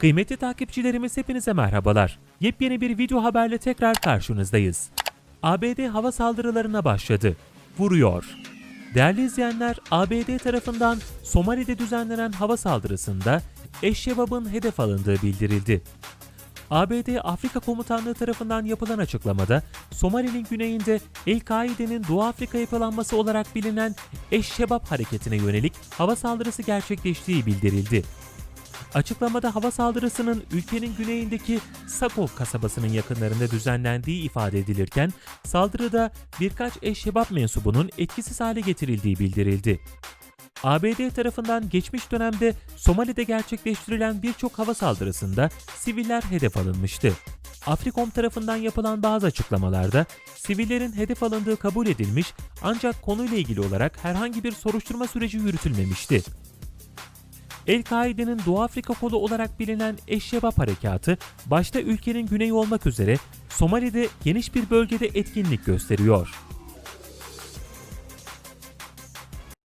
Kıymetli takipçilerimiz hepinize merhabalar. Yepyeni bir video haberle tekrar karşınızdayız. ABD hava saldırılarına başladı. Vuruyor. Değerli izleyenler, ABD tarafından Somali'de düzenlenen hava saldırısında Eşşebab'ın hedef alındığı bildirildi. ABD Afrika Komutanlığı tarafından yapılan açıklamada Somali'nin güneyinde El-Kaide'nin Doğu Afrika yapılanması olarak bilinen Eşşebab hareketine yönelik hava saldırısı gerçekleştiği bildirildi. Açıklamada hava saldırısının ülkenin güneyindeki Sakov kasabasının yakınlarında düzenlendiği ifade edilirken saldırıda birkaç eşşebap mensubunun etkisiz hale getirildiği bildirildi. ABD tarafından geçmiş dönemde Somali'de gerçekleştirilen birçok hava saldırısında siviller hedef alınmıştı. Afrikom tarafından yapılan bazı açıklamalarda sivillerin hedef alındığı kabul edilmiş ancak konuyla ilgili olarak herhangi bir soruşturma süreci yürütülmemişti. El-Kaide'nin Doğu Afrika kolu olarak bilinen Eşşebap Harekatı, başta ülkenin güneyi olmak üzere Somali'de geniş bir bölgede etkinlik gösteriyor.